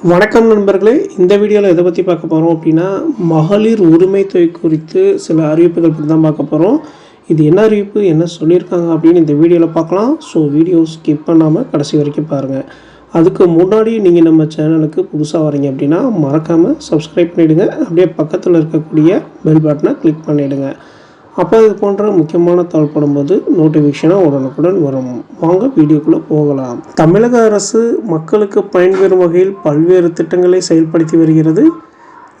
வணக்கம் நண்பர்களே. இந்த வீடியோவில் எதை பற்றி பார்க்க போகிறோம் அப்படின்னா மகளிர் உரிமை தொகை குறித்து சில அறிவிப்புகள் பற்றி தான் பார்க்க போகிறோம் இது என்ன அறிவிப்பு என்ன சொல்லியிருக்காங்க அப்படின்னு இந்த வீடியோவில் பார்க்கலாம். ஸோ வீடியோ ஸ்கிப் பண்ணாமல் கடைசி வரைக்கும் பாருங்கள் அதுக்கு முன்னாடி நீங்கள் நம்ம சேனலுக்கு புதுசாக வரீங்க அப்படின்னா மறக்காமல் சப்ஸ்கிரைப் பண்ணிவிடுங்க அப்படியே பக்கத்தில் இருக்கக்கூடிய பெல் பட்டனை கிளிக் பண்ணிவிடுங்க அப்போ இது போன்ற முக்கியமான தகவல் படும்போது நோட்டிஃபிகேஷனாக உடனுக்குடன் வரும். வாங்க வீடியோக்குள்ளே போகலாம். தமிழக அரசு மக்களுக்கு பயன்பெறும் வகையில் பல்வேறு திட்டங்களை செயல்படுத்தி வருகிறது.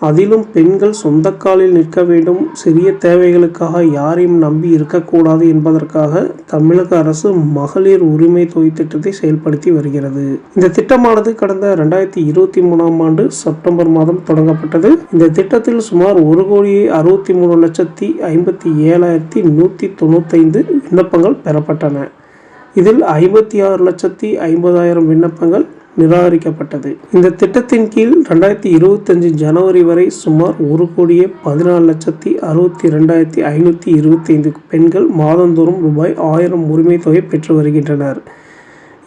அதிலும் பெண்கள் சொந்த காலில் நிற்க வேண்டும். சிறிய தேவைகளுக்காக யாரையும் நம்பி இருக்கக்கூடாது என்பதற்காக தமிழக அரசு மகளிர் உரிமை தொகை திட்டத்தை செயல்படுத்தி வருகிறது. இந்த திட்டமானது கடந்த ரெண்டாயிரத்தி இருபத்தி மூணாம் ஆண்டு செப்டம்பர் மாதம் தொடங்கப்பட்டது. இந்த திட்டத்தில் சுமார் ஒரு கோடியே அறுபத்தி மூணு லட்சத்தி ஐம்பத்தி ஏழாயிரத்தி நூற்றி தொண்ணூத்தைந்து விண்ணப்பங்கள் பெறப்பட்டன. இதில் ஐம்பத்தி ஆறு லட்சத்தி ஐம்பதாயிரம் விண்ணப்பங்கள் நிராகரிக்கப்பட்டது. இந்த திட்டத்தின் கீழ் ரெண்டாயிரத்தி இருபத்தஞ்சு ஜனவரி வரை சுமார் ஒரு கோடியே பதினாலு லட்சத்தி அறுபத்தி ரெண்டாயிரத்தி ஐநூற்றி இருபத்தைந்து பெண்கள் மாதந்தோறும் ரூபாய் ஆயிரம் உரிமை தொகை பெற்று வருகின்றனர்.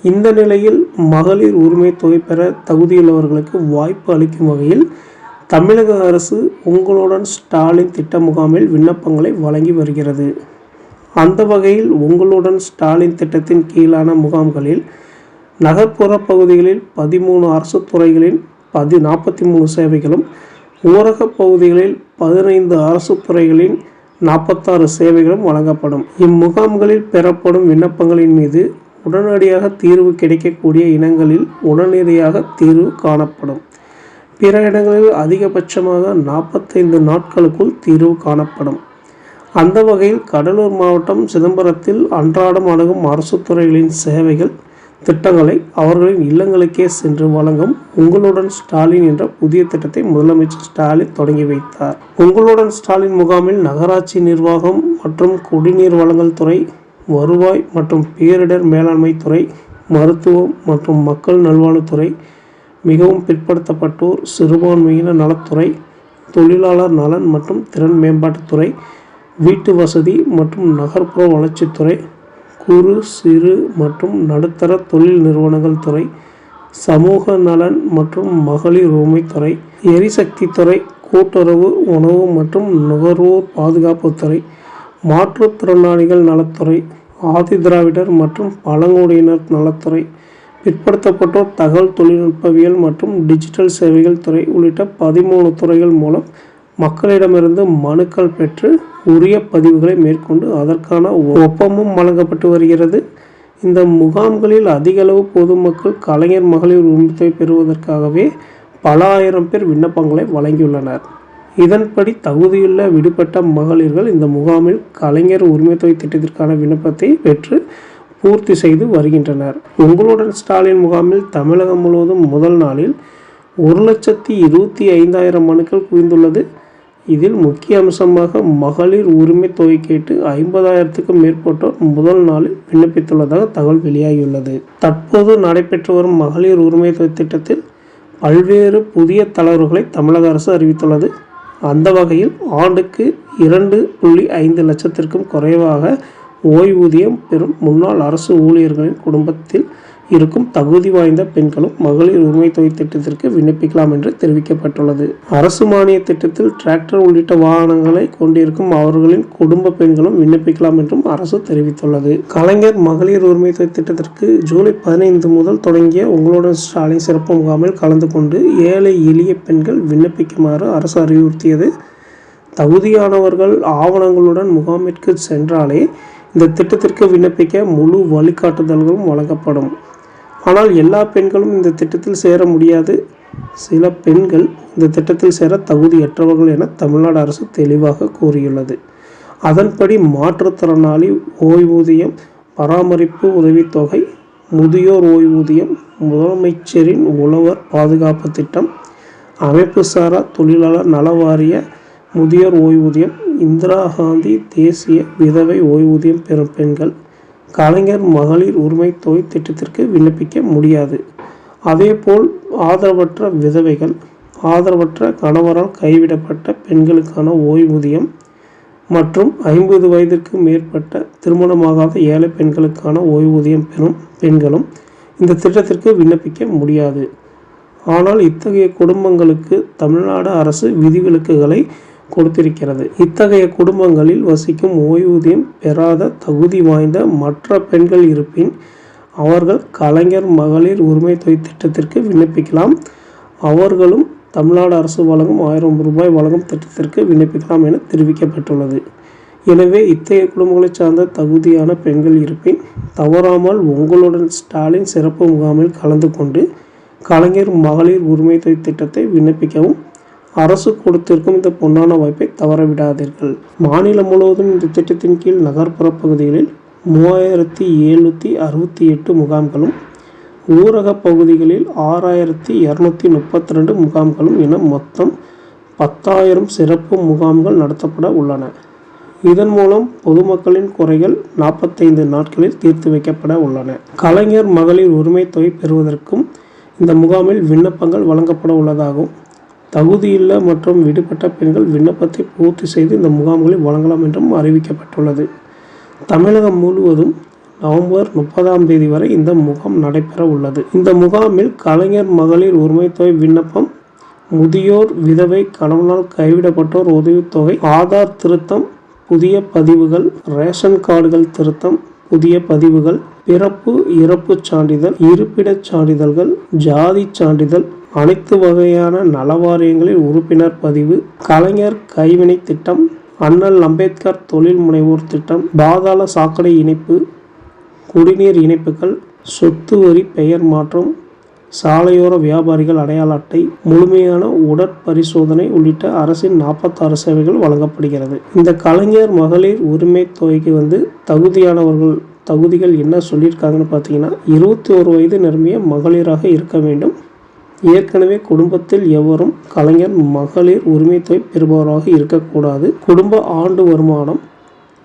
இந்த நிலையில் மகளிர் உரிமை தொகை பெற தகுதியுள்ளவர்களுக்கு வாய்ப்பு அளிக்கும் வகையில் தமிழக அரசு உங்களுடன் ஸ்டாலின் திட்ட முகாமில் விண்ணப்பங்களை வழங்கி வருகிறது. அந்த வகையில் உங்களுடன் ஸ்டாலின் திட்டத்தின் கீழான முகாம்களில் நகர்ப்புற பகுதிகளில் பதிமூணு அரசு துறைகளின் பதி நாற்பத்தி மூணு சேவைகளும் ஊரக பகுதிகளில் பதினைந்து அரசு துறைகளின் நாற்பத்தாறு சேவைகளும் வழங்கப்படும். இம்முகாம்களில் பெறப்படும் விண்ணப்பங்களின் மீது உடனடியாக தீர்வு கிடைக்கக்கூடிய இனங்களில் உடனடியாக தீர்வு காணப்படும். பிற இடங்களில் அதிகபட்சமாக நாற்பத்தைந்து நாட்களுக்குள் தீர்வு காணப்படும். அந்த வகையில் கடலூர் மாவட்டம் சிதம்பரத்தில் அன்றாடம் அணுகும் அரசு துறைகளின் சேவைகள் திட்டங்களை அவர்களின் இல்லங்களுக்கே சென்று வழங்கும் உங்களுடன் ஸ்டாலின் என்ற புதிய திட்டத்தை முதலமைச்சர் ஸ்டாலின் தொடங்கி வைத்தார். உங்களுடன் ஸ்டாலின் முகாமில் நகராட்சி நிர்வாகம் மற்றும் குடிநீர் வழங்கல் துறை வருவாய் மற்றும் பேரிடர் மேலாண்மை துறை மருத்துவம் மற்றும் மக்கள் நல்வாழ்வுத்துறை மிகவும் பிற்படுத்தப்பட்டோர் சிறுபான்மையின நலத்துறை தொழிலாளர் நலன் மற்றும் திறன் மேம்பாட்டுத்துறை வீட்டு வசதி மற்றும் நகர்ப்புற வளர்ச்சித்துறை குறு சிறு மற்றும் நடுத்தர தொழில் நிறுவனங்கள் துறை சமூக நலன் மற்றும் மகளிர் உரிமைத்துறை எரிசக்தி துறை கூட்டுறவு உணவு மற்றும் நுகர்வோர் பாதுகாப்புத்துறை மாற்றுத்திறனாளிகள் நலத்துறை ஆதிதிராவிடர் மற்றும் பழங்குடியினர் நலத்துறை பிற்படுத்தப்பட்டோர் தகவல் தொழில்நுட்பவியல் மற்றும் டிஜிட்டல் சேவைகள் துறை உள்ளிட்ட பதிமூணு துறைகள் மூலம் மக்களிடமிருந்து மனுக்கள் பெற்று உரிய பதிவுகளை மேற்கொண்டு அதற்கான ஒப்பமும் வழங்கப்பட்டு வருகிறது. இந்த முகாம்களில் அதிகளவு பொதுமக்கள் கலைஞர் மகளிர் உரிமத்தை பெறுவதற்காகவே பல ஆயிரம் பேர் விண்ணப்பங்களை வழங்கியுள்ளனர். இதன்படி தகுதியுள்ள விடுபட்ட மகளிர்கள் இந்த முகாமில் கலைஞர் உரிமைத்தொகை திட்டத்திற்கான விண்ணப்பத்தை பெற்று பூர்த்தி செய்து வருகின்றனர். உங்களுடன் ஸ்டாலின் முகாமில் தமிழகம் முழுவதும் முதல் நாளில் ஒரு லட்சத்தி இருபத்தி ஐந்தாயிரம் மனுக்கள் குவிந்துள்ளது. இதில் முக்கிய அம்சமாக மகளிர் உரிமை தொகை கேட்டு ஐம்பதாயிரத்துக்கும் மேற்பட்டோர் முதல் நாளில் விண்ணப்பித்துள்ளதாக தகவல் வெளியாகியுள்ளது. தற்போது நடைபெற்று வரும் மகளிர் உரிமை தொகை திட்டத்தில் பல்வேறு புதிய தளர்வுகளை தமிழக அரசு அறிவித்துள்ளது. அந்த வகையில் ஆண்டுக்கு இரண்டு புள்ளி ஐந்து லட்சத்திற்கும் குறைவாக ஓய்வூதியம் பெறும் முன்னாள் அரசு ஊழியர்களின் குடும்பத்தில் இருக்கும் தகுதி வாய்ந்த பெண்களும் மகளிர் உரிமை தொகை திட்டத்திற்கு விண்ணப்பிக்கலாம் என்று தெரிவிக்கப்பட்டுள்ளது. அரசு மானிய திட்டத்தில் டிராக்டர் உள்ளிட்ட வாகனங்களை கொண்டிருக்கும் அவர்களின் குடும்ப பெண்களும் விண்ணப்பிக்கலாம் என்றும் அரசு தெரிவித்துள்ளது. கலைஞர் மகளிர் உரிமை தொகை திட்டத்திற்கு ஜூலை பதினைந்து முதல் தொடங்கிய உங்களுடன் ஸ்டாலின் சிறப்பு முகாமில் கலந்து கொண்டு ஏழை எளிய பெண்கள் விண்ணப்பிக்குமாறு அரசு அறிவுறுத்தியது. தகுதியானவர்கள் ஆவணங்களுடன் முகாமிற்கு சென்றாலே இந்த திட்டத்திற்கு விண்ணப்பிக்க முழு வழிகாட்டுதல்களும் வழங்கப்படும். ஆனால் எல்லா பெண்களும் இந்த திட்டத்தில் சேர முடியாது. சில பெண்கள் இந்த திட்டத்தில் சேர தகுதியற்றவர்கள் என தமிழ்நாடு அரசு தெளிவாக கூறியுள்ளது. அதன்படி மாற்றுத்திறனாளி ஓய்வூதியம் பராமரிப்பு உதவித்தொகை முதியோர் ஓய்வூதியம் முதலமைச்சரின் உழவர் பாதுகாப்பு திட்டம் அமைப்பு சாரா தொழிலாளர் நல வாரிய முதியோர் ஓய்வூதியம் இந்திரா காந்தி தேசிய விதவை ஓய்வூதியம் பெறும் பெண்கள் கலைஞர் மகளிர் உரிமை தொகை திட்டத்திற்கு விண்ணப்பிக்க முடியாது. அதேபோல் ஆதரவற்ற விதவைகள் ஆதரவற்ற கணவரால் கைவிடப்பட்ட பெண்களுக்கான ஓய்வூதியம் மற்றும் ஐம்பது வயதிற்கு மேற்பட்ட திருமணமாகாத ஏழை பெண்களுக்கான ஓய்வூதியம் பெறும் பெண்களும் இந்த திட்டத்திற்கு விண்ணப்பிக்க முடியாது. ஆனால் இத்தகைய குடும்பங்களுக்கு தமிழ்நாடு அரசு விதிவிலக்குகளை கொடுத்திருக்கிறது. இத்தகைய குடும்பங்களில் வசிக்கும் ஓய்வூதியம் பெறாத தகுதி வாய்ந்த மற்ற பெண்கள் இருப்பின் அவர்கள் கலைஞர் மகளிர் உரிமை தொகை திட்டத்திற்கு விண்ணப்பிக்கலாம். அவர்களும் தமிழ்நாடு அரசு வழங்கும் ஆயிரம் ரூபாய் வழங்கும் திட்டத்திற்கு விண்ணப்பிக்கலாம் என தெரிவிக்கப்பட்டுள்ளது. எனவே இத்தகைய குடும்பங்களைச் சார்ந்த தகுதியான பெண்கள் இருப்பின் தவறாமல் உங்களுடன் ஸ்டாலின் சிறப்பு முகாமில் கலந்து கொண்டு கலைஞர் மகளிர் உரிமை தொகை திட்டத்தை விண்ணப்பிக்கவும் அரசு கொடுத்திருக்கும் இந்த பொன்னான வாய்ப்பை தவறவிடாதீர்கள். மாநிலம் முழுவதும் இந்த திட்டத்தின் கீழ் நகர்ப்புற பகுதிகளில் மூவாயிரத்தி எழுநூற்றி அறுபத்தி எட்டு முகாம்களும் ஊரக பகுதிகளில் ஆறாயிரத்தி இரநூத்தி முப்பத்தி ரெண்டு முகாம்களும் என மொத்தம் பத்தாயிரம் சிறப்பு முகாம்கள் நடத்தப்பட உள்ளன. இதன் மூலம் பொதுமக்களின் குறைகள் நாற்பத்தைந்து நாட்களில் தீர்த்து வைக்கப்பட உள்ளன. கலைஞர் மகளிர் உரிமை தொகை பெறுவதற்கும் இந்த முகாமில் விண்ணப்பங்கள் வழங்கப்பட உள்ளதாகவும் தகுதியில்ல மற்றும் விடுபட்ட பெண்கள் விண்ணப்பத்தை பூர்த்தி செய்து இந்த முகாம்களை வழங்கலாம் என்றும் அறிவிக்கப்பட்டுள்ளது. தமிழகம் முழுவதும் நவம்பர் முப்பதாம் தேதி வரை இந்த முகாம் நடைபெற உள்ளது. இந்த முகாமில் கலைஞர் மகளிர் உரிமை தொகை விண்ணப்பம் முதியோர் விதவை கணவனால் கைவிடப்பட்டோர் உதவித்தொகை ஆதார் திருத்தம் புதிய பதிவுகள் ரேஷன் கார்டுகள் திருத்தம் புதிய பதிவுகள் பிறப்பு இறப்புச் சான்றிதழ் இருப்பிடச் சான்றிதழ்கள் ஜாதி சான்றிதழ் அனைத்து வகையான நலவாரியங்களில் உறுப்பினர் பதிவு கலைஞர் கைவினை திட்டம் அண்ணல் அம்பேத்கர் தொழில் முனைவோர் திட்டம் பாதாள சாக்கடை இணைப்பு குடிநீர் இணைப்புகள் சொத்து வரி பெயர் மாற்றம் சாலையோர வியாபாரிகள் அடையாள அட்டை முழுமையான உடற்பரிசோதனை உள்ளிட்ட அரசின் நாற்பத்தாறு சேவைகள் வழங்கப்படுகிறது. இந்த கலைஞர் மகளிர் உரிமை தொகைக்கு வந்து தகுதியானவர்கள் தகுதிகள் என்ன சொல்லியிருக்காங்கன்னு பார்த்தீங்கன்னா இருபத்தி ஒரு வயது நிரம்பிய மகளிராக இருக்க வேண்டும். ஏற்கனவே குடும்பத்தில் எவரும் கலைஞர் மகளிர் உரிமைத்தொகை பெறுபவராக இருக்கக்கூடாது. குடும்ப ஆண்டு வருமானம்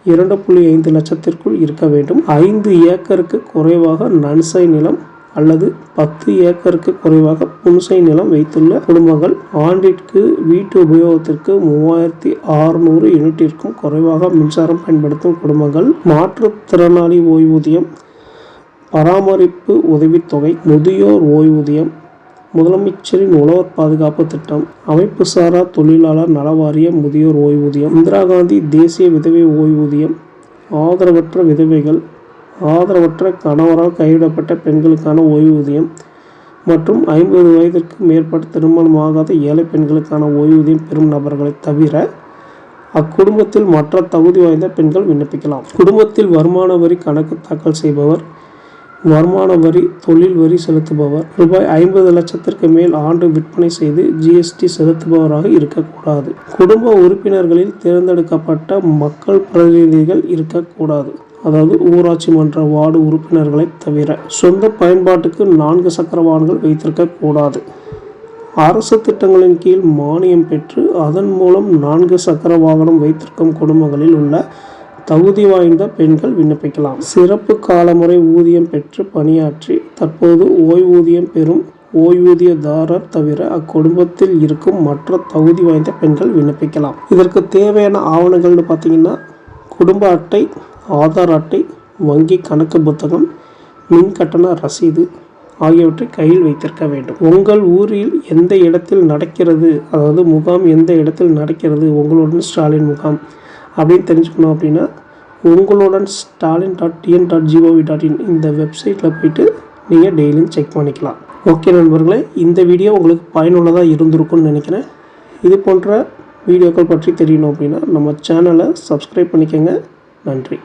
இரண்டு புள்ளி ஐந்து லட்சத்திற்குள் இருக்க வேண்டும். ஐந்து ஏக்கருக்கு குறைவாக நன்சை நிலம் அல்லது பத்து ஏக்கருக்கு குறைவாக புன்சை நிலம் வைத்துள்ள குடும்பங்கள் ஆண்டிற்கு வீட்டு உபயோகத்திற்கு மூவாயிரத்தி அறுநூறு யூனிட்டிற்கும் குறைவாக மின்சாரம் பயன்படுத்தும் குடும்பங்கள். மாற்றுத்திறனாளி ஓய்வூதியம் பராமரிப்பு உதவித்தொகை முதியோர் ஓய்வூதியம் முதலமைச்சரின் உழவர் பாதுகாப்பு திட்டம். அமைப்பு சாரா தொழிலாளர் நலவாரிய முதியோர் ஓய்வூதியம். இந்திரா காந்தி தேசிய விதவை ஓய்வூதியம். ஆதரவற்ற விதவைகள். ஆதரவற்ற கணவரால் கைவிடப்பட்ட பெண்களுக்கான ஓய்வூதியம். மற்றும் ஐம்பது வயதிற்கு மேற்பட்ட திருமணமாகாத ஏழை பெண்களுக்கான ஓய்வூதியம் பெறும் நபர்களை தவிர அக்குடும்பத்தில் மற்ற தகுதி வாய்ந்த பெண்கள் விண்ணப்பிக்கலாம். குடும்பத்தில் வருமான வரி கணக்கு தாக்கல் செய்பவர். வருமான வரி தொழில் வரி செலுத்துபவர். ரூபாய் ஐம்பது லட்சத்திற்கு மேல் ஆண்டு விற்பனை செய்து ஜிஎஸ்டி செலுத்துபவராக இருக்கக்கூடாது. குடும்ப உறுப்பினர்களில் தேர்ந்தெடுக்கப்பட்ட மக்கள் பிரதிநிதிகள் இருக்கக்கூடாது. அதாவது ஊராட்சி மன்ற வார்டு உறுப்பினர்களை தவிர சொந்த பயன்பாட்டுக்கு நான்கு சக்கர வாகனங்கள் வைத்திருக்க கூடாது. அரசு திட்டங்களின் கீழ் மானியம் பெற்று அதன் மூலம் நான்கு சக்கர வாகனம் வைத்திருக்கும் குடும்பங்களில் உள்ள தகுதி வாய்ந்த பெண்கள் விண்ணப்பிக்கலாம். சிறப்பு காலமுறை ஊதியம் பெற்று பணியாற்றி தற்போது ஓய்வூதியம் பெறும் ஓய்வூதியதாரர் தவிர அக்குடும்பத்தில் இருக்கும் மற்ற தகுதி வாய்ந்த பெண்கள் விண்ணப்பிக்கலாம். இதற்கு தேவையான ஆவணங்கள்னு பார்த்தீங்கன்னா குடும்ப அட்டை ஆதார் அட்டை வங்கி கணக்கு புத்தகம் மின் கட்டண ரசீது ஆகியவற்றை கையில் வைத்திருக்க வேண்டும். உங்கள் ஊரில் எந்த இடத்தில் நடக்கிறது? அதாவது முகாம் எந்த இடத்தில் நடக்கிறது? உங்களுடன் ஸ்டாலின் முகாம். அப்படின்னு தெரிஞ்சுக்கணும் அப்படின்னா உங்களுடன் Stalin dot TN dot GOV dot in இந்த வெப்சைட்டில் போயிட்டு நீங்கள் டெய்லியும் செக் பண்ணிக்கலாம். ஓகே நண்பர்களே இந்த வீடியோ உங்களுக்கு பயனுள்ளதாக இருந்திருக்கும்னு நினைக்கிறேன். இது போன்ற வீடியோக்கள் பற்றி தெரியணும் அப்படின்னா நம்ம சேனலை சப்ஸ்கிரைப் பண்ணிக்கோங்க. நன்றி.